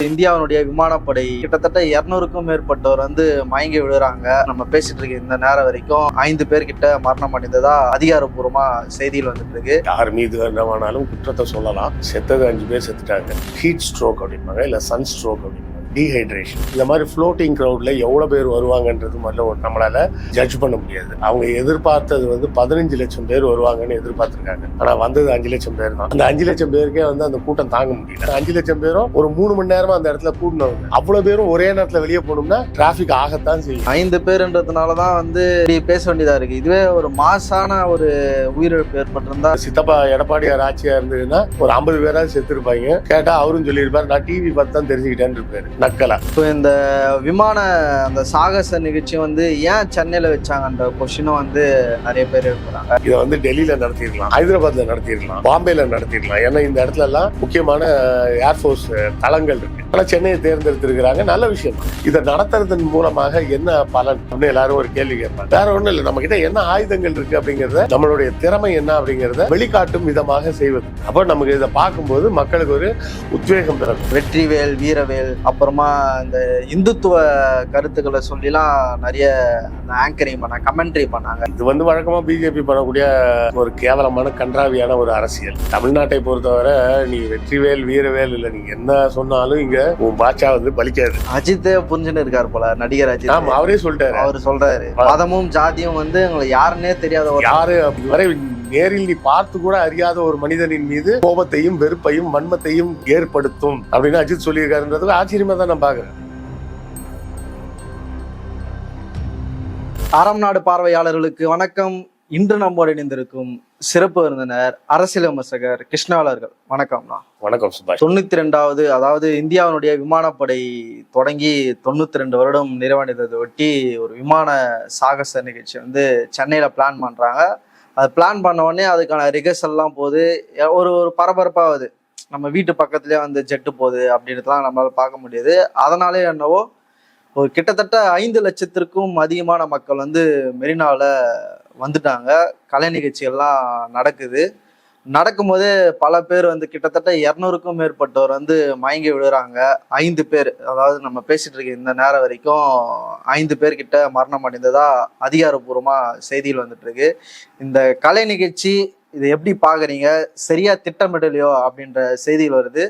இந்தியாவினுடைய விமானப்படை கிட்டத்தட்ட இருநூறுக்கும் மேற்பட்டோர் வந்து மயங்கி விழுறாங்க. நம்ம பேசிட்டு இருக்க இந்த நேரம் வரைக்கும் ஐந்து பேர்கிட்ட மரணம் அடைந்ததா அதிகாரப்பூர்வமா செய்தியில் வந்துட்டு இருக்கு. யார் மீது வேணாலும் குற்றத்தை சொல்லலாம். செத்தது அஞ்சு பேர் செத்துட்டாங்க. ஹீட் ஸ்ட்ரோக் அப்படிம்பாங்க இல்லை சன் ஸ்ட்ரோக் அப்படிம்பாங்க. டீஹைட்ரேஷன் இந்த மாதிரி ஃப்ளோட்டிங் க்ரௌட்ல எவ்வளோ பேர் வருவாங்கன்றது முதல்ல ஒரு நம்மளால ஜட்ஜ் பண்ண முடியாது. அவங்க எதிர்பார்த்தது வந்து பதினஞ்சு லட்சம் பேர் வருவாங்கன்னு எதிர்பார்த்திருக்காங்க. ஆனால் வந்தது அஞ்சு லட்சம் பேர் தான். அந்த அஞ்சு லட்சம் பேருக்கே வந்து அந்த கூட்டம் தாங்க முடியல. அஞ்சு லட்சம் பேரும் ஒரு மூணு மணி நேரமா அந்த இடத்துல கூடணும் அவ்வளோ பேரும் ஒரே நேரத்தில் வெளியே போகணும்னா டிராஃபிக் ஆகத்தான் செய்யும். ஐந்து பேருன்றதுனால தான் வந்து பேச வேண்டியதா இருக்கு. இதுவே ஒரு மாசான ஒரு உயிரிழப்பு ஏற்பட்டிருந்தா சித்தப்பா எடப்பாடியார் ஆட்சியா இருந்ததுன்னா ஒரு ஐம்பது பேராவது செத்துருப்பாங்க. கேட்டா அவரும் சொல்லியிருப்பாரு நான் டிவி பார்த்து தான் தெரிஞ்சுக்கிட்டேன்னு இருப்பாரு. நக்கலா இப்போ இந்த விமான அந்த சாகச நிகழ்ச்சி வந்து ஏன் சென்னையில வச்சாங்கன்ற கொஸ்டினும் வந்து நிறைய பேர் எழுப்புறாங்க. இதை வந்து டெல்லியில நடத்திருக்கலாம் ஹைதராபாத்ல நடத்திருக்கலாம் பாம்பேல நடத்திருக்கலாம் ஏன்னா இந்த இடத்துல எல்லாம் முக்கியமான ஏர்ஃபோர்ஸ் தளங்கள் இருக்கு. ஆனா சென்னையை தேர்ந்தெடுத்திருக்கிறாங்க. நல்ல விஷயம். இதை நடத்துறதன் மூலமாக என்ன பலன்? அப்படின்னு எல்லாரும் ஒரு கேள்வி கேட்பாங்க. வேற ஒண்ணும் இல்லை. நம்ம கிட்ட என்ன ஆயுதங்கள் இருக்கு அப்படிங்கறத நம்மளுடைய திறமை என்ன அப்படிங்கறத வெளிக்காட்டும் விதமாக செய்வது. அப்போ நமக்கு இதை பார்க்கும்போது மக்களுக்கு ஒரு உத்வேகம் பிறக்கும் வெற்றிவேல் வீரவேல் அப்புறமா இந்த இந்துத்துவ கருத்துக்களை சொல்லிலாம் நிறைய ஆங்கரிங் பண்ணாங்க கமெண்ட்ரி பண்ணாங்க. இது வந்து வழக்கமா பிஜேபி பண்ணக்கூடிய ஒரு கேவலமான கன்றாவியான ஒரு அரசியல். தமிழ்நாட்டை பொறுத்தவரை நீ வெற்றிவேல் வீரவேல் இல்ல நீ என்ன சொன்னாலும் இங்க உன் பாட்சா வந்து பலிக்காது. அஜித்தே புரிஞ்சுன்னு இருக்காரு போல நடிகர் அஜித். ஆமா அவரே சொல்லிட்டாரு. அவர் சொல்றாரு. மதமும் ஜாதியும் வந்து உங்களுக்கு யாருன்னே தெரியாத ஒரு யாரு இதுவரை நேரில் நீ பார்த்து கூட அறியாத ஒரு மனிதனின் மீது கோபத்தையும் வெறுப்பையும் வன்மத்தையும் ஏற்படுத்தும் அப்படின்னு அஜித் சொல்லியிருக்காருன்றது ஆச்சரியமா தான் நான் பாக்குறேன் அறம் நாடு பார்வையாளர்களுக்கு வணக்கம். இன்று நம்மோடு இணைந்திருக்கும் சிறப்பு விருந்தினர் அரசியல் விமர்சகர் கிருஷ்ணாளர்கள் வணக்கம்ண்ணா வணக்கம் சுபாஷ் தொண்ணூத்தி ரெண்டாவது அதாவது இந்தியாவினுடைய விமானப்படை தொடங்கி தொண்ணூத்தி ரெண்டு வருடம் நிறைவடைந்ததை ஒட்டி ஒரு விமான சாகச நிகழ்ச்சி வந்து சென்னையில பிளான் பண்றாங்க. அது பிளான் பண்ண உடனே அதுக்கான ரிகர்சல்லாம் போகுது ஒரு ஒரு பரபரப்பாகுது நம்ம வீட்டு பக்கத்துலயே வந்து ஜெட்டு போகுது அப்படின்றதுலாம் நம்மளால பார்க்க முடியுது. அதனாலே என்னவோ ஒரு கிட்டத்தட்ட ஐந்து லட்சத்திற்கும் அதிகமான மக்கள் வந்து மெரினாவில் வந்துட்டாங்க. கலை நிகழ்ச்சிகள்லாம் நடக்குது. நடக்கும்போதே பல பேர் வந்து கிட்டத்தட்ட இரநூறுக்கும் மேற்பட்டோர் வந்து மயங்கி விழுறாங்க. ஐந்து பேர் அதாவது நம்ம பேசிட்டு இருக்க இந்த நேரம் வரைக்கும் ஐந்து பேர்கிட்ட மரணம் அடைந்ததா அதிகாரப்பூர்வமாக செய்தியில் வந்துட்டு இருக்கு. இந்த கலை நிகழ்ச்சி இதை எப்படி பாக்குறீங்க சரியா திட்டமிடலையோ அப்படின்ற செய்திகள் வருது.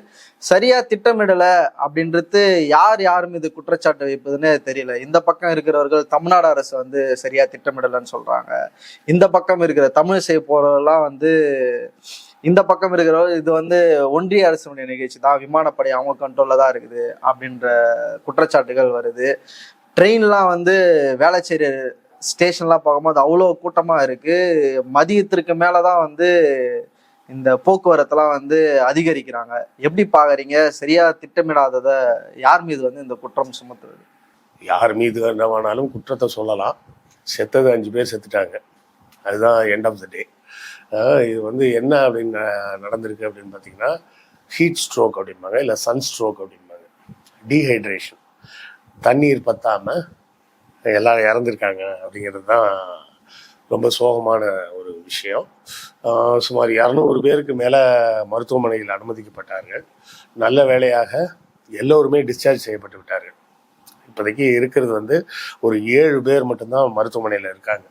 சரியா திட்டமிடலை அப்படின்றது யார் யார் மீது குற்றச்சாட்டு வைப்பதுன்னு தெரியல. இந்த பக்கம் இருக்கிறவர்கள் தமிழ்நாடு அரசு வந்து சரியா திட்டமிடலைன்னு சொல்றாங்க. இந்த பக்கம் இருக்கிற தமிழிசை போறவெல்லாம் வந்து இந்த பக்கம் இருக்கிறவர் இது வந்து ஒன்றிய அரசுடைய நிகழ்ச்சி தான். விமானப்படை அவங்க கண்ட்ரோல்ல தான் இருக்குது அப்படின்ற குற்றச்சாட்டுகள் வருது. ட்ரெயின்லாம் வந்து வேளச்சேரி ஸ்டேஷன்லாம் பார்க்கும்போது அவ்வளோ கூட்டமாக இருக்குது மதியத்திற்கு மேலே தான் வந்து இந்த போக்குவரத்தெல்லாம் வந்து அதிகரிக்கிறாங்க. எப்படி பார்க்குறீங்க? சரியாக திட்டமிடாததை யார் மீது வந்து இந்த குற்றம் சுமத்துறது யார் மீது வேணாலும் குற்றத்தை சொல்லலாம். செத்தது அஞ்சு பேர் செத்துட்டாங்க. அதுதான் எண்ட் ஆஃப் த டே இது வந்து என்ன அப்படின்னு நடந்திருக்கு அப்படின்னு பார்த்தீங்கன்னா ஹீட் ஸ்ட்ரோக் அப்படிம்பாங்க இல்லை சன் ஸ்ட்ரோக் அப்படிம்பாங்க. டீஹைட்ரேஷன் தண்ணீர் பத்தாமல் எல்லாரும் இறந்துருக்காங்க அப்படிங்கிறது தான் ரொம்ப சோகமான ஒரு விஷயம். சுமார் இரநூறு பேருக்கு மேலே மருத்துவமனையில் அனுமதிக்கப்பட்டார்கள். நல்ல வேலையாக எல்லோருமே டிஸ்சார்ஜ் செய்யப்பட்டு விட்டார்கள். இப்போதைக்கு இருக்கிறது வந்து ஒரு ஏழு பேர் மட்டும்தான் மருத்துவமனையில் இருக்காங்க.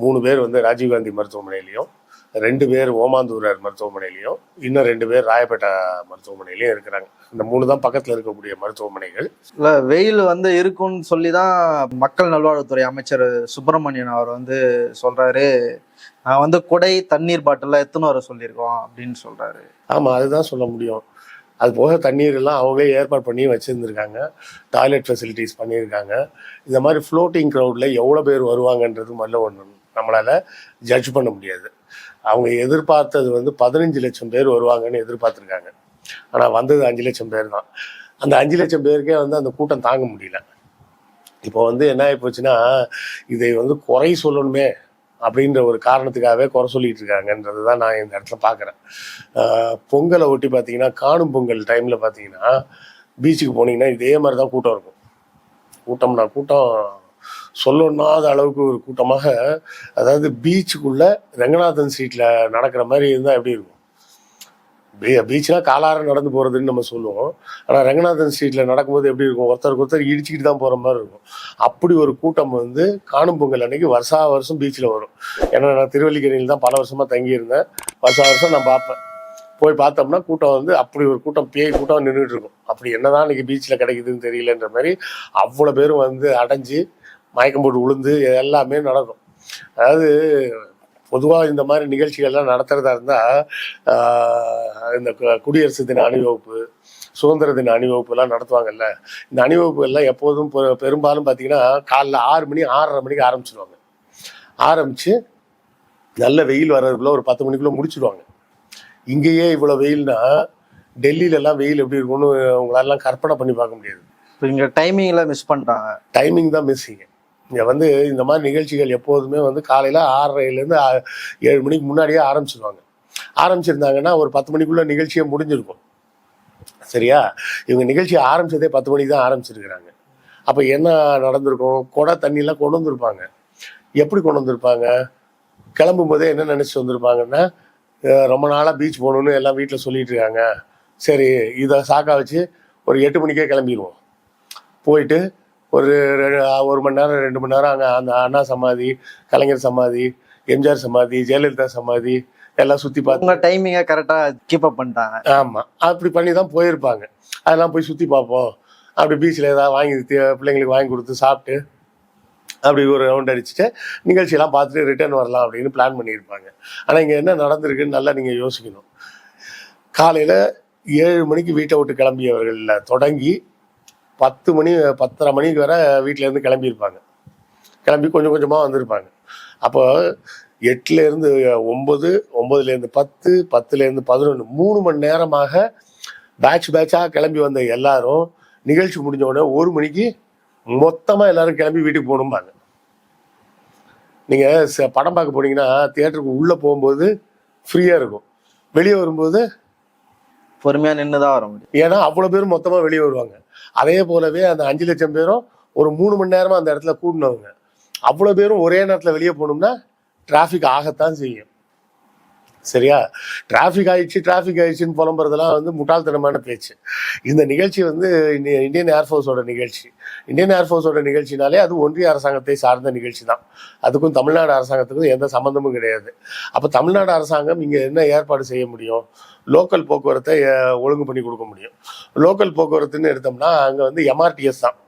மூணு பேர் வந்து ராஜீவ்காந்தி மருத்துவமனையிலையும் ரெண்டு பேர் ஓமாந்தூரர் மருத்துவமனையிலையும் இன்னும் ரெண்டு பேர் ராயப்பேட்டா மருத்துவமனையிலையும் இருக்கிறாங்க. இந்த மூணு தான் பக்கத்தில் இருக்கக்கூடிய மருத்துவமனைகள். இல்ல வெயில் வந்து இருக்கும்னு சொல்லி தான் மக்கள் நல்வாழ்வுத்துறை அமைச்சர் சுப்பிரமணியன் அவர் வந்து சொல்றாரு. நான் வந்து குடை தண்ணீர் பாட்டில் எத்தனை வர சொல்லியிருக்கோம் அப்படின்னு சொல்றாரு. ஆமாம் அதுதான் சொல்ல முடியும். அது போக தண்ணீர் எல்லாம் அவங்களே ஏற்பாடு பண்ணி வச்சுருந்துருக்காங்க. டாய்லெட் ஃபெசிலிட்டிஸ் பண்ணியிருக்காங்க. இந்த மாதிரி ஃப்ளோட்டிங் க்ரௌடில் எவ்வளோ பேர் வருவாங்கன்றது முதல்ல ஒன்று நம்மளால் ஜட்ஜ் பண்ண முடியாது. அவங்க எதிர்பார்த்தது வந்து பதினஞ்சு லட்சம் பேர் வருவாங்கன்னு எதிர்பார்த்துருக்காங்க. ஆனால் வந்தது அஞ்சு லட்சம் பேர் தான். அந்த அஞ்சு லட்சம் பேருக்கே வந்து அந்த கூட்டம் தாங்க முடியல. இப்போ வந்து என்ன ஆகி போச்சுன்னா இதை வந்து குறை சொல்லணுமே அப்படின்ற ஒரு காரணத்துக்காகவே குறை சொல்லிட்டு இருக்காங்கன்றது தான் நான் இந்த இடத்துல பார்க்குறேன். பொங்கலை ஒட்டி பார்த்தீங்கன்னா காணும் பொங்கல் டைமில் பார்த்தீங்கன்னா பீச்சுக்கு போனீங்கன்னா இதே மாதிரி தான் கூட்டம் இருக்கும். கூட்டம்னா கூட்டம் சொல்லணும்னாத அளவுக்கு ஒரு கூட்டமாக அதாவது பீச்சுக்குள்ள ரங்கநாதன் சீட்டில் நடக்கிற மாதிரி இருந்தால் எப்படி இருக்கும்? பீச்னா காலார நடந்து போகிறதுன்னு நம்ம சொல்லுவோம். ஆனால் ரங்கநாதன் ஸ்ட்ரீட்டில் நடக்கும்போது எப்படி இருக்கும்? ஒருத்தருக்கு ஒருத்தர் இடிச்சிக்கிட்டு தான் போகிற மாதிரி இருக்கும். அப்படி ஒரு கூட்டம் வந்து காணும் பொங்கல் அன்னைக்கு வருஷா வருஷம் பீச்சில் வரும். ஏன்னா நான் திருவள்ளிக்கரையில் தான் பல வருஷமாக தங்கியிருந்தேன். வருஷா வருஷம் நான் பார்ப்பேன். போய் பார்த்தோம்னா கூட்டம் வந்து அப்படி ஒரு கூட்டம் பேய் கூட்டம் நின்றுட்டு இருக்கும். அப்படி என்னதான் இன்னைக்கு பீச்சில் கிடைக்குதுன்னு தெரியலன்ற மாதிரி அவ்வளோ பேரும் வந்து அடைஞ்சு மயக்கம் போட்டு விழுந்து எல்லாமே நடக்கும். அதாவது பொதுவாக இந்த மாதிரி நிகழ்ச்சிகள்லாம் நடத்துறதா இருந்தால் இந்த குடியரசு தின அணிவகுப்பு சுதந்திர தின அணிவகுப்புலாம் நடத்துவாங்கல்ல. இந்த அணிவகுப்புகள்லாம் எப்போதும் பெரும்பாலும் பார்த்தீங்கன்னா காலைல ஆறு மணி ஆறரை மணிக்கு ஆரம்பிச்சிடுவாங்க ஆரம்பித்து நல்ல வெயில் வர்றதுக்குள்ள ஒரு பத்து மணிக்குள்ளே முடிச்சிடுவாங்க இங்கேயே இவ்வளோ வெயில்னா டெல்லியில எல்லாம் வெயில் எப்படி இருக்கும்னு உங்களாலாம் கற்பனை பண்ணி பார்க்க முடியாது. இப்போ இங்க டைமிங்ல மிஸ் பண்ணிட்டாங்க. டைமிங் தான் மிஸ்ஸிங்க இங்கே வந்து இந்த மாதிரி நிகழ்ச்சிகள் எப்போதுமே வந்து காலையில் ஆறரைலேருந்து ஏழு மணிக்கு முன்னாடியே ஆரம்பிச்சிருவாங்க. ஆரம்பிச்சிருந்தாங்கன்னா ஒரு பத்து மணிக்குள்ளே நிகழ்ச்சியே முடிஞ்சிருக்கும். சரியா? இவங்க நிகழ்ச்சி ஆரம்பிச்சதே பத்து மணிக்கு தான் ஆரம்பிச்சிருக்கிறாங்க. அப்போ என்ன நடந்திருக்கும்? கொடை தண்ணியெலாம் கொண்டு வந்திருப்பாங்க. எப்படி கொண்டு வந்திருப்பாங்க? கிளம்பும் போதே என்ன நினச்சி வந்திருப்பாங்கன்னா ரொம்ப நாளாக பீச் போகணுன்னு எல்லாம் வீட்டில் சொல்லிட்டு இருக்காங்க. சரி இதை சாக்கா வச்சு ஒரு எட்டு மணிக்கே கிளம்பிடுவோம் போயிட்டு ஒரு ஒரு மணி நேரம் ரெண்டு மணி நேரம் அங்கே அந்த அண்ணா சமாதி கலைஞர் சமாதி எம்ஜிஆர் சமாதி ஜெயலலிதா சமாதி எல்லாம் சுற்றி பார்த்து டைமிங்கை கரெக்டா கீப் அப் பண்ணிட்டாங்க. ஆமாம் அப்படி பண்ணி தான் போயிருப்பாங்க. அதெல்லாம் போய் சுற்றி பார்ப்போம் அப்படி பீச்சில் ஏதாவது வாங்கி பிள்ளைங்களுக்கு வாங்கி கொடுத்து சாப்பிட்டு அப்படி ஒரு ரவுண்ட் அடிச்சுட்டு நிகழ்ச்சியெல்லாம் பார்த்துட்டு ரிட்டர்ன் வரலாம் அப்படின்னு பிளான் பண்ணியிருப்பாங்க. ஆனால் இங்கே என்ன நடந்திருக்குன்னு நல்லா நீங்கள் யோசிக்கணும். காலையில் ஏழு மணிக்கு வீட்டை விட்டு கிளம்பியவர்களில் தொடங்கி பத்து மணி பத்தரை மணிக்கு வரை வீட்டிலேருந்து கிளம்பியிருப்பாங்க. கிளம்பி கொஞ்சம் கொஞ்சமாக வந்திருப்பாங்க. அப்போ எட்டுலேருந்து ஒம்பது ஒம்பதுலேருந்து பத்து பத்துலேருந்து பதினொன்று மூணு மணி நேரமாக பேட்ச் பேட்சாக கிளம்பி வந்த எல்லாரும் நிகழ்ச்சி முடிஞ்ச உடனே ஒரு மணிக்கு மொத்தமாக எல்லாரும் கிளம்பி வீட்டுக்கு போகணும்பாங்க. நீங்கள் படம் பார்க்க போனீங்கன்னா தியேட்டருக்கு உள்ளே போகும்போது ஃப்ரீயாக இருக்கும். வெளியே வரும்போது பொறுமையா நின்னுதான் வர முடியும். ஏன்னா அவ்வளோ பேரும் மொத்தமாக வெளியே வருவாங்க. அதே போலவே அந்த அஞ்சு லட்சம் பேரும் ஒரு மூணு மணி நேரமா அந்த இடத்துல கூடினவங்க. அவ்வளோ பேரும் ஒரே நேரத்தில் வெளியே போனோம்னா டிராஃபிக் ஆகத்தான் செய்யும். சரியா? டிராஃபிக் ஆயிடுச்சு டிராஃபிக் ஆயிடுச்சுன்னு புலம்புறதெல்லாம் வந்து முட்டாள்தனமான பேச்சு. இந்த நிகழ்ச்சி வந்து இந்தியன் ஏர்ஃபோர்ஸோட நிகழ்ச்சி. இந்தியன் ஏர்ஃபோர்ஸோட நிகழ்ச்சினாலே அது ஒன்றிய அரசாங்கத்தை சார்ந்த நிகழ்ச்சி தான். அதுக்கும் தமிழ்நாடு அரசாங்கத்துக்கும் எந்த சம்மந்தமும் கிடையாது. அப்போ தமிழ்நாடு அரசாங்கம் இங்கே என்ன ஏற்பாடு செய்ய முடியும்? லோக்கல் போக்குவரத்தை ஒழுங்கு பண்ணி கொடுக்க முடியும். லோக்கல் போக்குவரத்துன்னு எடுத்தோம்னா அங்கே வந்து எம்ஆர்டிஎஸ் தான்.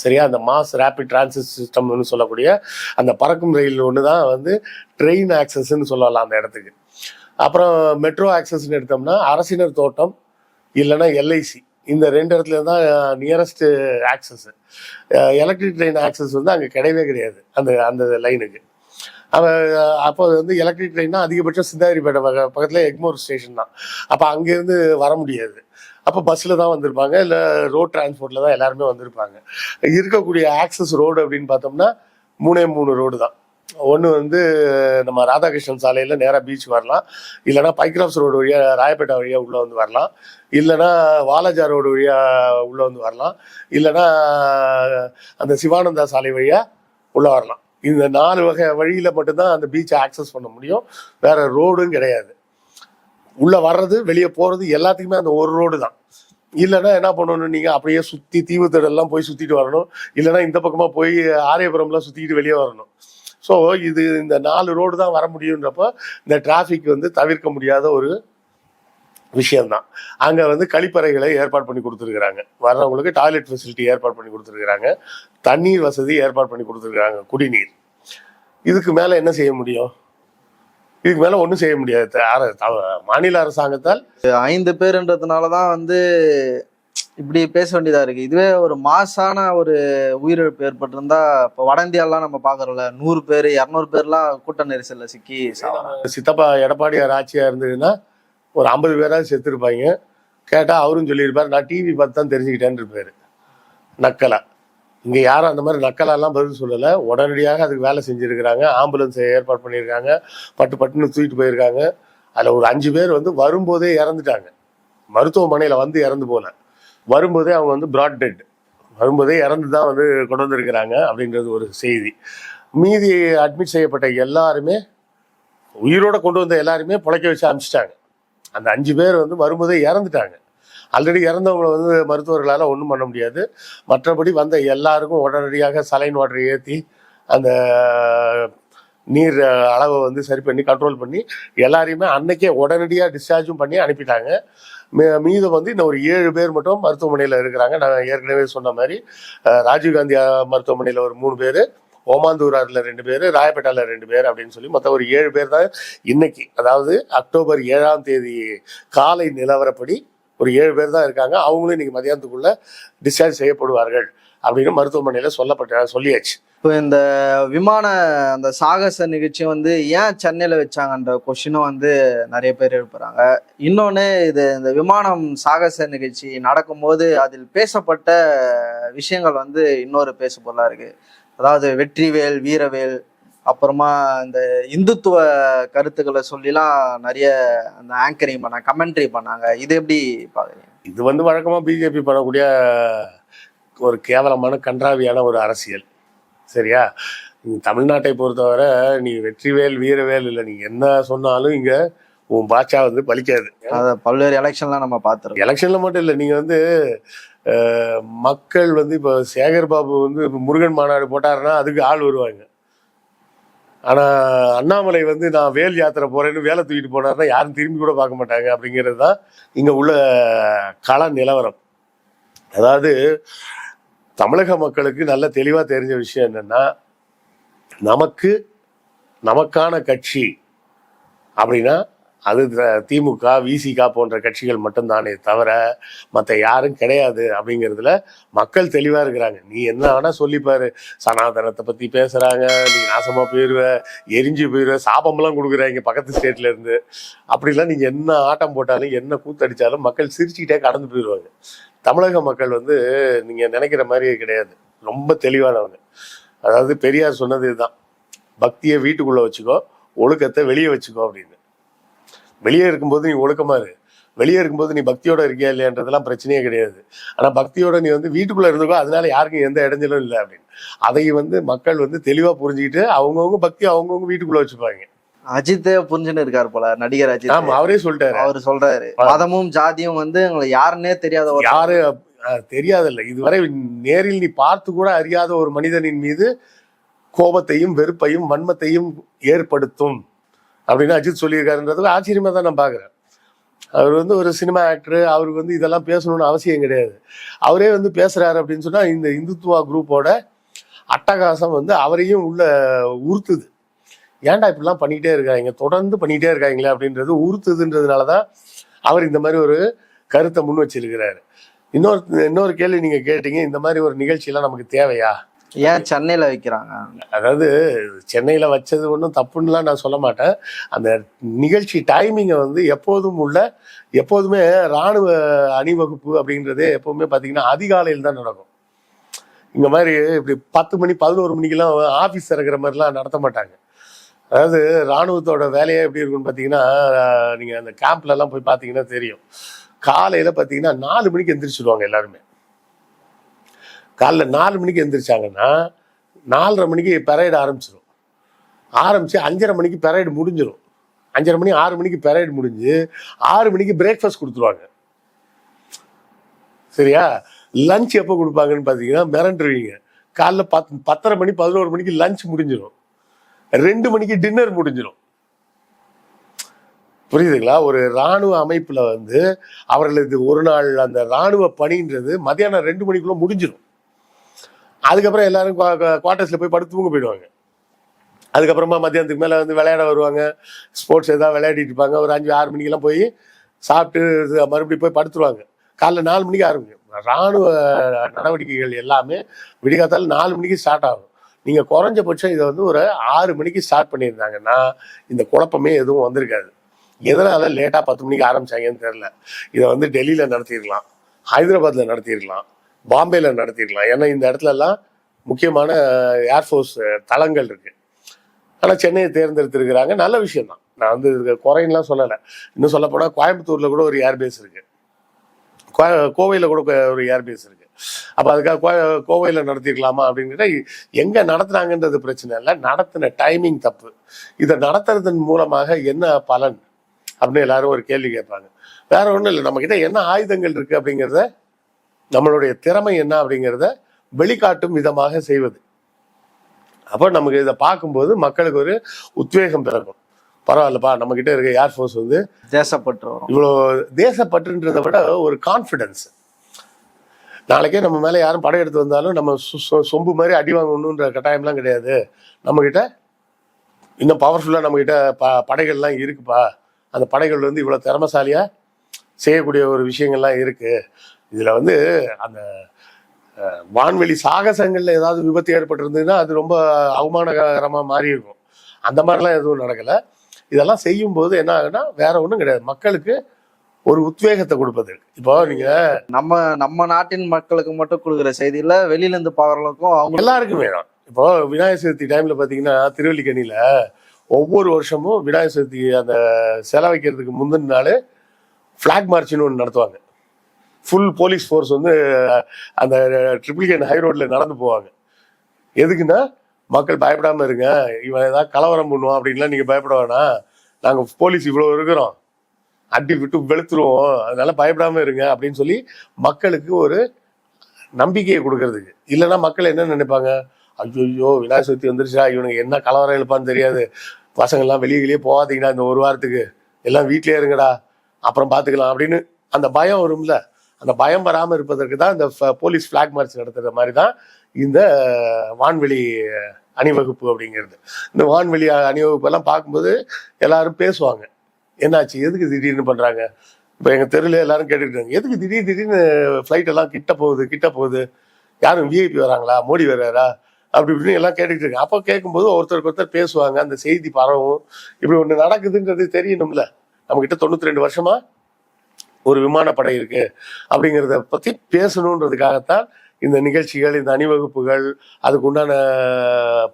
சரியா? அந்த மாஸ் ரேபிட் டிரான்சிட் சிஸ்டம்னு சொல்லக்கூடிய அந்த பறக்கும் ரயில் ஒன்று தான் வந்து ட்ரெயின் ஆக்சஸ்ன்னு சொல்லலாம் அந்த இடத்துக்கு. அப்புறம் மெட்ரோ ஆக்சஸ்ன்னு எடுத்தோம்னா அரசினர் தோட்டம் இல்லைன்னா எல்ஐசி இந்த ரெண்டு இடத்துல தான் nearest access electric train access வந்து அங்கே கிடையவே கிடையாது. அந்த அந்த லைனுக்கு அவன் அப்போ வந்து எலக்ட்ரிக் ட்ரெயின்னா அதிகபட்சம் சிந்தாதிரிப்பேட்டை பக்க பக்கத்தில் எக்மோர் ஸ்டேஷன் தான். அப்போ அங்கேருந்து வர முடியாது. அப்போ பஸ்ஸில் தான் வந்திருப்பாங்க. இல்லை ரோட் டிரான்ஸ்போர்ட்டில் தான் எல்லாருமே வந்திருப்பாங்க. இருக்கக்கூடிய ஆக்சஸ் ரோடு அப்படின்னு பார்த்தோம்னா மூணே மூணு ரோடு தான். ஒன்று வந்து நம்ம ராதாகிருஷ்ணன் சாலையில் நேராக பீச் வரலாம். இல்லைனா பைக்ராப்ஸ் ரோடு வழியாக ராயப்பேட்டை வழியாக உள்ளே வந்து வரலாம். இல்லைனா வாலாஜா ரோடு வழியாக உள்ளே வந்து வரலாம். இல்லைனா அந்த சிவானந்தா சாலை வழியாக உள்ளே வரலாம். இந்த நாலு வகை வழியில் மட்டும்தான் அந்த பீச்சை ஆக்சஸ் பண்ண முடியும். வேறு ரோடும் கிடையாது. உள்ள வர்றது வெளியே போறது எல்லாத்துக்குமே அந்த ஒரு ரோடு தான். இல்லைன்னா என்ன பண்ணணும் நீங்க? அப்படியே சுத்தி தீவுத்திடல்லாம் போய் சுத்திட்டு வரணும். இல்லைன்னா இந்த பக்கமா போய் ஆரியபுரம்லாம் சுத்திட்டு வெளியே வரணும். ஸோ இது இந்த நாலு ரோடு தான் வர முடியுன்றப்போ இந்த டிராஃபிக் வந்து தவிர்க்க முடியாத ஒரு விஷயம்தான். அங்கே வந்து கழிப்பறைகளை ஏற்பாடு பண்ணி கொடுத்துருக்குறாங்க. வர்றவங்களுக்கு டாய்லெட் ஃபெசிலிட்டி ஏற்பாடு பண்ணி கொடுத்துருக்குறாங்க. தண்ணீர் வசதி ஏற்பாடு பண்ணி கொடுத்துருக்குறாங்க. குடிநீர். இதுக்கு மேலே என்ன செய்ய முடியும்? இதுக்கு மேலே ஒன்றும் செய்ய முடியாது. மாநில அரசாங்கத்தால் ஐந்து பேருன்றதுனால தான் வந்து இப்படி பேச வேண்டியதா இருக்கு. இதுவே ஒரு மாசான ஒரு உயிரிழப்பு ஏற்பட்டிருந்தா இப்போ வட இந்தியாலாம் நம்ம பாக்குறோம்ல. நூறு பேர் இரநூறு பேர்லாம் கூட்ட நெரிசல்ல சிக்கி. சித்தப்பா எடப்பாடியார் ஆட்சியாக இருந்ததுன்னா ஒரு ஐம்பது பேராவது செத்துருப்பாங்க. கேட்டால் அவரும் சொல்லியிருப்பார் நான் டிவி பார்த்து தான் தெரிஞ்சுக்கிட்டேன்னு இருப்பார் நக்கலா. இங்கே யாரும் அந்த மாதிரி நக்கலெல்லாம் பதில் சொல்லலை. உடனடியாக அதுக்கு வேலை செஞ்சுருக்கிறாங்க. ஆம்புலன்ஸ் ஏற்பாடு பண்ணியிருக்காங்க பட்டு பட்டுன்னு தூக்கிட்டு போயிருக்காங்க. அதில் ஒரு அஞ்சு பேர் வந்து வரும்போதே இறந்துட்டாங்க. மருத்துவமனையில் வந்து இறந்து போல. வரும்போதே அவங்க வந்து பிராட் டெட் வரும்போதே இறந்து தான் வந்து கொண்டு வந்திருக்கிறாங்க அப்படின்றது ஒரு செய்தி. மீதி அட்மிட் செய்யப்பட்ட எல்லாருமே உயிரோட கொண்டு வந்த எல்லாருமே பிழைக்க வச்சு அனுப்பிச்சிட்டாங்க அந்த அஞ்சு பேர் வந்து வரும்போதே இறந்துட்டாங்க. ஆல்ரெடி இறந்தவங்களை வந்து மருத்துவர்களால் ஒன்றும் பண்ண முடியாது. மற்றபடி வந்த எல்லாருக்கும் உடனடியாக சலைன் வாட்டரை ஏற்றி அந்த நீர் அளவை வந்து சரி பண்ணி கண்ட்ரோல் பண்ணி எல்லாரையுமே அன்னைக்கே உடனடியாக டிஸ்சார்ஜும் பண்ணி அனுப்பிட்டாங்க. மீ- மீதம் வந்து இன்னும் ஒரு ஏழு பேர் மட்டும் மருத்துவமனையில் இருக்கிறாங்க. நான் ஏற்கனவே சொன்ன மாதிரி ராஜீவ்காந்தி மருத்துவமனையில் ஒரு மூணு பேர் ஓமாந்தூராரில் ரெண்டு பேர் ராயப்பேட்டாவில் ரெண்டு பேர் அப்படின்னு சொல்லி மொத்தம் ஒரு ஏழு பேர் தான் இன்னைக்கு அதாவது அக்டோபர் ஏழாம் தேதி காலை நிலவரப்படி ஒரு ஏழு பேர் தான் இருக்காங்க. அவங்களும் இன்னைக்கு மதியானத்துக்குள்ள டிஸ்சார்ஜ் செய்யப்படுவார்கள் அப்படின்னு மருத்துவமனையில் சொல்லப்பட்ட சொல்லியாச்சு. இப்போ இந்த விமான அந்த சாகச நிகழ்ச்சி வந்து ஏன் சென்னையில் வச்சாங்கன்ற கொஷினும் வந்து நிறைய பேர் எழுப்புறாங்க. இன்னொன்று இது இந்த விமானம் சாகச நிகழ்ச்சி நடக்கும்போது அதில் பேசப்பட்ட விஷயங்கள் வந்து இன்னொரு பேசு பொருளாக அதாவது வெற்றிவேல் வீரவேல் அப்புறமா இந்த இந்துத்துவ கருத்துக்களை சொல்லிலாம் நிறைய அந்த ஆங்கரிங் பண்ணாங்க கமெண்ட்ரி பண்ணாங்க. இது எப்படி பார்க்குறீங்க இது வந்து வழக்கமாக பிஜேபி பண்ணக்கூடிய ஒரு கேவலமான கன்றாவியான ஒரு அரசியல். சரியா? தமிழ்நாட்டை பொறுத்தவரை நீ வெற்றிவேல் வீரவேல் இல்லை நீ என்ன சொன்னாலும் இங்க உன் பாட்சா வந்து பலிக்காது அதை பல்வேறு எலெக்ஷன்லாம் நம்ம பார்த்துருக்கோம் எலெக்ஷன்ல மட்டும் இல்லை நீங்க வந்து மக்கள் வந்து இப்போ சேகர் பாபு வந்து இப்ப முருகன் மாநாடு போட்டாருன்னா அதுக்கு ஆள் வருவாங்க. ஆனா அண்ணாமலை வந்து நான் வேல் யாத்திரை போறேன்னு வேலை தூக்கிட்டு போனாருன்னா யாரும் திரும்பி கூட பார்க்க மாட்டாங்க அப்படிங்கிறது தான் இங்க உள்ள கள நிலவரம். அதாவது தமிழக மக்களுக்கு நல்ல தெளிவா தெரிஞ்ச விஷயம் என்னன்னா நமக்கு நமக்கான கட்சி அப்படின்னா அது த- திமுக விசிக போன்ற கட்சிகள் மட்டும்தானே தவிர மற்ற யாரும் கிடையாது அப்படிங்கிறதுல மக்கள் தெளிவாக இருக்கிறாங்க. நீ என்ன வேணால் சொல்லிப்பாரு. சனாதனத்தை பற்றி பேசுகிறாங்க நீ நாசமாக போயிடுவ எரிஞ்சு போயிடுவ சாபம்லாம் கொடுக்குறாங்க பக்கத்து ஸ்டேட்லேருந்து அப்படிலாம் நீங்கள் என்ன ஆட்டம் போட்டாலும் என்ன கூத்தடிச்சாலும் மக்கள் சிரிச்சுக்கிட்டே கடந்து போயிடுவாங்க தமிழக மக்கள் வந்து நீங்கள் நினைக்கிற மாதிரி கிடையாது. ரொம்ப தெளிவானவங்க. அதாவது பெரியார் சொன்னது இதுதான். பக்தியை வீட்டுக்குள்ளே வச்சுக்கோ ஒழுக்கத்தை வெளியே வச்சுக்கோ அப்படின்னு. வெளியே இருக்கும்போது நீ ஒழுக்கமா இரு. வெளியே இருக்கும்போது நீ பக்தியோட இருக்கியா இல்லையான்றதெல்லாம் பிரச்சனையே கிடையாது. ஆனா பக்தியோட நீ வந்து வீட்டுக்குள்ள இருந்துக்கோ அதனால யாருக்கும் எந்த இடைஞ்சலும் இல்லை அப்படின்னு. அதை வந்து மக்கள் வந்து தெளிவா புரிஞ்சுக்கிட்டு அவங்கவுங்க பக்தி அவங்கவுங்க வீட்டுக்குள்ள வச்சுப்பாங்க. அஜித்தே புரிஞ்சுன்னு இருக்காரு போல நடிகர் அஜித் ஆமா அவரே சொல்லிட்டாரு. அவர் சொல்றாரு. மதமும் ஜாதியும் வந்து எங்களுக்கு யாருன்னே தெரியாத ஒரு யாரு? தெரியாதில்ல. இதுவரை நேரில் நீ பார்த்து கூட அறியாத ஒரு மனிதனின் மீது கோபத்தையும் வெறுப்பையும் வன்மத்தையும் ஏற்படுத்தும். அப்படின்னு அஜித் சொல்லியிருக்காருன்றதுல ஆச்சரியமாக தான் நான் பார்க்குறேன். அவர் வந்து ஒரு சினிமா ஆக்டரு அவருக்கு வந்து இதெல்லாம் பேசணும்னு அவசியம் கிடையாது. அவரே வந்து பேசுகிறாரு அப்படின்னு சொன்னால் இந்த இந்துத்துவா குரூப்போட அட்டகாசம் வந்து அவரையும் உள்ள உறுத்துது. ஏன்டா இப்படிலாம் பண்ணிக்கிட்டே இருக்காங்க? தொடர்ந்து பண்ணிக்கிட்டே இருக்காங்களே அப்படின்றது உறுத்துதுன்றதுனால தான் அவர் இந்த மாதிரி ஒரு கருத்தை முன் வச்சிருக்கிறாரு. இன்னொரு இன்னொரு கேள்வி நீங்கள் கேட்டீங்க இந்த மாதிரி ஒரு நிகழ்ச்சியெல்லாம் நமக்கு தேவையா? ஏன் சென்னையில் வைக்கிறாங்க? அதாவது சென்னையில் வச்சது ஒன்றும் தப்புன்னுலாம் நான் சொல்ல மாட்டேன். அந்த நிகழ்ச்சி டைமிங்கை வந்து எப்போதும் உள்ள எப்போதுமே ராணுவ அணிவகுப்பு அப்படின்றதே எப்போவுமே பார்த்தீங்கன்னா அதிகாலையில் தான் நடக்கும். இந்த மாதிரி இப்படி பத்து மணி பதினோரு மணிக்கெல்லாம் ஆஃபீஸ் இறக்குற மாதிரிலாம் நடத்த மாட்டாங்க. அதாவது ராணுவத்தோட வேலையே எப்படி இருக்குன்னு பார்த்தீங்கன்னா நீங்கள் அந்த கேம்ப்லலாம் போய் பார்த்தீங்கன்னா தெரியும். காலையில் பார்த்தீங்கன்னா நாலு மணிக்கு எந்திரிச்சிடுவாங்க எல்லாருமே. காலைல நாலு மணிக்கு எந்திரிச்சாங்கன்னா நாலரை மணிக்கு பெரைடு ஆரம்பிச்சிடும் ஆரம்பித்து அஞ்சரை மணிக்கு பெரைடு முடிஞ்சிடும் அஞ்சரை மணி ஆறு மணிக்கு பெரைடு முடிஞ்சு ஆறு மணிக்கு பிரேக்ஃபாஸ்ட் கொடுத்துருவாங்க. சரியா? லஞ்ச் எப்போ கொடுப்பாங்கன்னு பார்த்தீங்கன்னா மிரண்டுருவீங்க. காலைல பத் பத்தரை மணி பதினோரு மணிக்கு லஞ்ச் முடிஞ்சிடும் ரெண்டு மணிக்கு டின்னர் முடிஞ்சிடும் புரியுதுங்களா? ஒரு ராணுவ அமைப்பில் வந்து அவர்களது ஒரு நாள் அந்த ராணுவ பணின்றது மதியானம் ரெண்டு மணிக்குள்ள முடிஞ்சிடும் அதுக்கப்புறம் எல்லாரும் குவார்ட்டர்ஸில் போய் படுத்து தூங்க போயிடுவாங்க. அதுக்கப்புறமா மத்தியானத்துக்கு மேலே வந்து விளையாட வருவாங்க. ஸ்போர்ட்ஸ் ஏதாவது விளையாடிட்டு இருப்பாங்க. ஒரு அஞ்சு ஆறு மணிக்கெல்லாம் போய் சாப்பிட்டு இது மறுபடியும் போய் படுத்துருவாங்க. காலைல நாலு மணிக்கு ஆரம்பிக்கும். ராணுவ நடவடிக்கைகள் எல்லாமே விடிகாத்தால நாலு மணிக்கு ஸ்டார்ட் ஆகும். நீங்கள் குறைஞ்சபட்சம் இதை வந்து ஒரு ஆறு மணிக்கு ஸ்டார்ட் பண்ணியிருந்தாங்கன்னா இந்த குழப்பமே எதுவும் வந்திருக்காது. எதனால் லேட்டாக பத்து மணிக்கு ஆரம்பிச்சாங்கன்னு தெரில இதை வந்து டெல்லியில் நடத்தியிருக்கலாம். ஹைதராபாத்தில் நடத்தியிருக்கலாம். பாம்பேல நடத்திருக்கலாம். ஏன்னா இந்த இடத்துல எல்லாம் முக்கியமான ஏர்ஃபோர்ஸ் தளங்கள் இருக்கு. ஆனா சென்னையை தேர்ந்தெடுத்திருக்கிறாங்க. நல்ல விஷயம்தான். நான் வந்து இதுக்கு குறைன்னுலாம் சொல்லலை. இன்னும் சொல்லப்போனால் கோயம்புத்தூரில் கோயம்புத்தூர்ல கூட ஒரு ஏர்பேஸ் இருக்கு. கோ- கோவையில கூட ஒரு ஏர்பேஸ் இருக்கு. அப்ப அதுக்காக கோ- கோவையில நடத்திருக்கலாமா அப்படிங்கிற எங்க நடத்துனாங்கன்றது பிரச்சனை இல்லை. நடத்தின டைமிங் தப்பு. இதை நடத்துறதன் மூலமாக என்ன பலன்? அப்படின்னு எல்லாரும் ஒரு கேள்வி கேட்பாங்க. வேற ஒன்றும் இல்லை. நம்மக்கிட்ட என்ன ஆயுதங்கள் இருக்கு அப்படிங்கிறத நம்மளுடைய திறமை என்ன அப்படிங்கிறத வெளிக்காட்டும் விதமாக செய்வது. அப்போ நமக்கு இதை பார்க்கும்போது மக்களுக்கு ஒரு உத்வேகம் பிறக்கும். பரவாயில்லப்பா நம்ம கிட்ட இருக்க ஏர்ஃபோர்ஸ் வந்து தேசப்பற்று இவ்வளோ தேசப்பற்றுன்றதை விட ஒரு கான்ஃபிடன்ஸ் நாளைக்கே நம்ம மேலே யாரும் படையெடுத்து வந்தாலும் நம்ம சொம்பு மாதிரி அடி வாங்கணுன்ற கட்டாயம்லாம் கிடையாது. நம்மக்கிட்ட இன்னும் பவர்ஃபுல்லாக நம்மக்கிட்ட ப படைகள்லாம் இருக்குப்பா. அந்த படைகள் வந்து இவ்வளோ திறமசாலியாக செய்யக்கூடிய ஒரு விஷயங்கள்லாம் இருக்குது இதில் வந்து அந்த வான்வெளி சாகசங்களில் ஏதாவது விபத்து ஏற்பட்டிருந்ததுன்னா அது ரொம்ப அவமானகரமாக மாறி இருக்கும் அந்த மாதிரிலாம் எதுவும் நடக்கலை. இதெல்லாம் செய்யும்போது என்ன ஆகுன்னா வேற ஒன்றும் கிடையாது. மக்களுக்கு ஒரு உத்வேகத்தை கொடுப்பது. இப்போ நீங்கள் நம்ம நம்ம நாட்டின் மக்களுக்கு மட்டும் கொடுக்குற செய்தியில வெளியில இருந்து பாக்குறவங்களுக்கும் அவங்க எல்லாருக்குமே தான். இப்போ விநாயகர் சதுர்த்தி டைம்ல பாத்தீங்கன்னா திருவல்லிக்கணியில ஒவ்வொரு வருஷமும் விநாயகர் சதுர்த்தி அந்த செலை வைக்கிறதுக்கு முந்தின நாள் ஃபிளாக் மார்ச்னு ஒன்று நடத்துவாங்க. ஃபுல் போலீஸ் ஃபோர்ஸ் வந்து அந்த ட்ரிபிள் கேன் ஹை ரோட்ல நடந்து போவாங்க. எதுக்குன்னா மக்கள் பயப்படாம இருங்க. இவன் ஏதாவது கலவரம் பண்ணுவான் அப்படின்லாம் நீங்க பயப்பட வேணாம். நாங்க போலீஸ் இவ்வளவு இருக்கிறோம். அடி விட்டு வெளுத்துருவோம். அதனால பயப்படாம இருங்க. அப்படின்னு சொல்லி மக்களுக்கு ஒரு நம்பிக்கையை கொடுக்கறதுக்கு. இல்லைன்னா மக்கள் என்ன நினைப்பாங்க? ஐயோ விநாயகர் சதுர்த்தி வந்துருச்சா? இவனுக்கு என்ன கலவரம் எழுப்பான்னு தெரியாது. பசங்க எல்லாம் வெளியே வெளியே போகாதீங்கடா இந்த ஒரு வாரத்துக்கு. எல்லாம் வீட்லயே இருங்கடா. அப்புறம் பார்த்துக்கலாம் அப்படின்னு அந்த பயம் வரும்ல. அந்த பயம் வராமல் இருப்பதற்கு தான் இந்த ஃப- போலீஸ் ஃபிளாக் மார்ச் நடத்துகிற மாதிரி தான் இந்த வான்வெளி அணிவகுப்பு அப்படிங்கிறது. இந்த வான்வெளி அணிவகுப்பெல்லாம் பார்க்கும்போது எல்லாரும் பேசுவாங்க. என்னாச்சு? எதுக்கு திடீர்னு பண்ணுறாங்க இப்போ எங்கள் தெருவில் எல்லாரும் கேட்டுக்கிட்டாங்க எதுக்கு திடீர் திடீர்னு ஃப்ளைட் எல்லாம் கிட்ட போகுது கிட்ட போகுது? யாரும் விஐபி வராங்களா? மோடி வர்றாரா அப்படி இப்படின்னு எல்லாம் கேட்டுக்கிட்டு இருக்காங்க. அப்போ கேட்கும்போது ஒருத்தருக்கு ஒருத்தர் பேசுவாங்க. அந்த செய்தி பரவும். இப்படி ஒன்று நடக்குதுன்றது தெரியணும்ல. நம்மக்கிட்ட தொண்ணூற்றி ரெண்டு வருஷமா ஒரு விமானப்படை இருக்கு அப்படிங்கிறத பத்தி பேசணுன்றதுக்காகத்தான் இந்த நிகழ்ச்சிகள் இந்த அணிவகுப்புகள் அதுக்கு உண்டான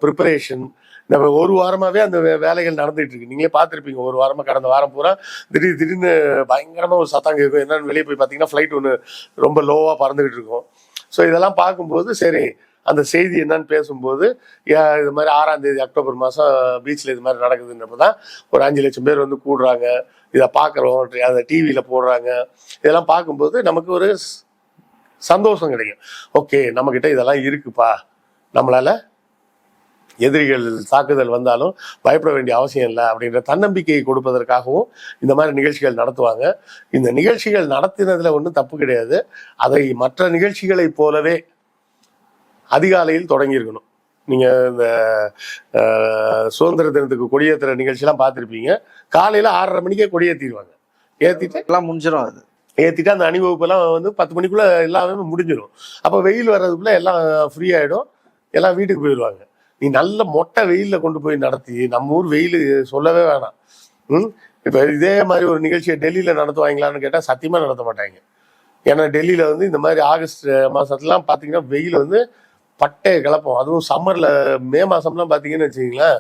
ப்ரிப்பரேஷன் நம்ம ஒரு வாரமாவே அந்த வே- வேலைகள் நடந்துட்டு இருக்கு. நீங்களே பார்த்துருப்பீங்க ஒரு வாரமா கடந்த வாரம் பூரா திடீர் திடீர்னு பயங்கரமா ஒரு சத்தம் கேட்கும். என்னன்னு வெளியே போய் பார்த்தீங்கன்னா ஃப்ளைட் ஒன்று ரொம்ப லோவா பறந்துகிட்டு இருக்கும். ஸோ இதெல்லாம் பார்க்கும்போது சரி அந்த செய்தி என்னன்னு பேசும்போது இது மாதிரி ஆறாம் தேதி அக்டோபர் மாதம் பீச்சில் இது மாதிரி நடக்குதுன்றப்ப தான் ஒரு அஞ்சு லட்சம் பேர் வந்து கூடுறாங்க. இதை பார்க்குறோம். அதை டிவியில் போடுறாங்க. இதெல்லாம் பார்க்கும்போது நமக்கு ஒரு ஸ்- சந்தோஷம் கிடைக்கும். ஓகே நம்மக்கிட்ட இதெல்லாம் இருக்குப்பா. நம்மளால எதிரிகள் தாக்குதல் வந்தாலும் பயப்பட வேண்டிய அவசியம் இல்லை அப்படின்ற தன்னம்பிக்கையை கொடுப்பதற்காகவும் இந்த மாதிரி நிகழ்ச்சிகள் நடத்துவாங்க. இந்த நிகழ்ச்சிகள் நடத்தினதில் ஒன்றும் தப்பு கிடையாது. அதை மற்ற நிகழ்ச்சிகளைப் போலவே அதிகாலையில் தொடங்கியிருக்கணும். நீங்க இந்த சுதந்திர தினத்துக்கு கொடியேற்றுற நிகழ்ச்சியெல்லாம் பார்த்துருப்பீங்க. காலையில ஆறரை மணிக்கே கொடியேற்றிடுவாங்க ஏற்றிட்டு எல்லாம் முடிஞ்சிடும் அது. ஏற்றிட்டு அந்த அணிவகுப்பெல்லாம் வந்து பத்து மணிக்குள்ள எல்லாமே முடிஞ்சிடும் அப்போ வெயில் வர்றதுக்குள்ள எல்லாம் ஃப்ரீ ஆயிடும். எல்லாம் வீட்டுக்கு போயிடுவாங்க. நீ நல்ல மொட்டை வெயில்ல கொண்டு போய் நடத்தி நம்ம ஊர் வெயில் சொல்லவே வேணாம். ம்? இப்போ இதே மாதிரி ஒரு நிகழ்ச்சியை டெல்லியில நடத்துவாங்களான்னு கேட்டால் சத்தியமா நடத்த மாட்டாங்க. ஏன்னா டெல்லியில வந்து இந்த மாதிரி ஆகஸ்ட் மாசத்துலாம் பார்த்தீங்கன்னா வெயில் வந்து பட்டையை கிளப்போம். அதுவும் சம்மரில் மே மாதம்லாம் பார்த்தீங்கன்னு வச்சிங்களேன்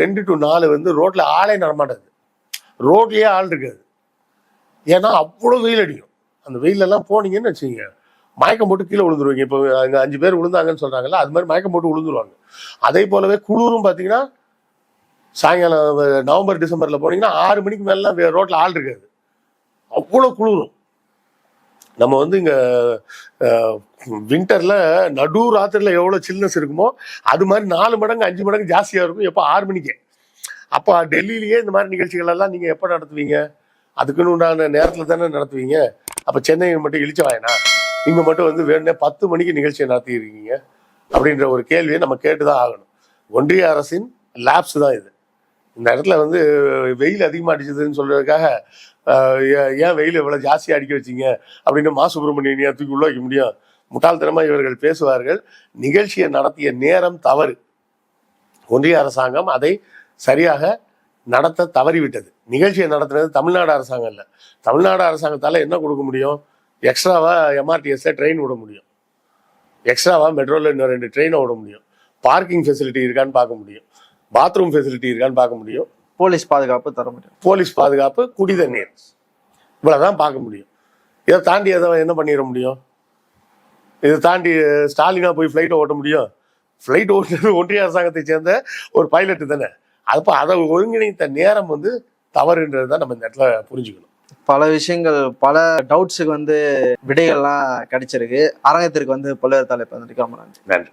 ரெண்டு டு நாலு வந்து ரோட்டில் ஆளே நடமாட்டாது. ரோட்லேயே ஆள் இருக்காது. ஏன்னா அவ்வளோ வெயில் அடிக்கும். அந்த வெயிலெல்லாம் போனீங்கன்னு வச்சுக்கோங்க மயக்கம் போட்டு கீழே விழுந்துருவீங்க. இப்போ அங்கே அஞ்சு பேர் விழுந்தாங்கன்னு சொல்கிறாங்கல்ல அது மாதிரி மயக்கம் போட்டு விழுந்துருவாங்க. அதே போலவே குளிரும் பார்த்தீங்கன்னா சாயங்காலம் நவம்பர் டிசம்பரில் போனீங்கன்னா ஆறு மணிக்கு மேலாம் ரோட்டில் ஆள் இருக்காது. அவ்வளோ குளிரும். நம்ம வந்து இங்கே வின்டர்ல நடு ராத்திரில எவ்வளோ சில்னஸ் இருக்குமோ அது மாதிரி நாலு மடங்கு அஞ்சு மடங்கு ஜாஸ்தியா இருக்கும். எப்போ ஆறு மணிக்கு. அப்போ டெல்லியிலேயே இந்த மாதிரி நிகழ்ச்சிகள் எல்லாம் நீங்க எப்போ நடத்துவீங்க? அதுக்குன்னு உண்டான நேரத்துல தானே நடத்துவீங்க? அப்ப சென்னை மட்டும் இழிச்ச வாயினா? இங்க மட்டும் வந்து வேணுனே பத்து மணிக்கு நிகழ்ச்சியை நடத்தியிருக்கீங்க அப்படின்ற ஒரு கேள்வியை நம்ம கேட்டுதான் ஆகணும். ஒன்றிய அரசின் லேப்ஸ் தான் இது. இந்த இடத்துல வந்து வெயில் அதிகமாக அடிச்சதுன்னு சொல்றதுக்காக ஏன் வெயில் இவ்வளோ ஜாஸ்தியாக அடிக்க வச்சீங்க? அப்படின்னு மா சுப்பிரமணியனியா தூக்கி உள்ள வைக்க முடியும்? முட்டாள்தனமா இவர்கள் பேசுவார்கள். நிகழ்ச்சியை நடத்திய நேரம் தவறு. ஒன்றிய அரசாங்கம் அதை சரியாக நடத்த தவறிவிட்டது. நிகழ்ச்சியை நடத்தினது தமிழ்நாடு அரசாங்கம் இல்லை. தமிழ்நாடு அரசாங்கத்தால என்ன கொடுக்க முடியும்? எக்ஸ்ட்ராவா எம்ஆர்டிஎஸ்ல ட்ரெயின் விட முடியும். எக்ஸ்ட்ராவா மெட்ரோல இன்னும் ரெண்டு ட்ரெயினை விட முடியும். பார்க்கிங் ஃபெசிலிட்டி இருக்கான்னு பார்க்க முடியும். பாத்ரூம் ஃபெசிலிட்டி இருக்கான்னு பார்க்க முடியும். போலீஸ் பாதுகாப்பு தர முடியும். போலீஸ் பாதுகாப்பு குடி தண்ணீர் இவ்வளவுதான் பார்க்க முடியும். இதை தாண்டி எதை என்ன பண்ணிட முடியும்? இதை தாண்டி ஸ்டாலினா போய் ஃப்ளைட்டை ஓட்ட முடியும்? ஃப்ளைட் ஓட்டுறது ஒன்றிய அரசாங்கத்தை சேர்ந்த ஒரு பைலட்டு தானே. அப்போ அதை ஒருங்கிணைத்த நேரம் வந்து தவறுன்றது தான் நம்ம இந்த இடத்துல புரிஞ்சுக்கணும். பல விஷயங்கள் பல டவுட்ஸுக்கு வந்து விடைகள்லாம் கிடைச்சிருக்கு. அரங்கத்திற்கு வந்து பல்வேறு தலைப்பு வந்து நன்றி.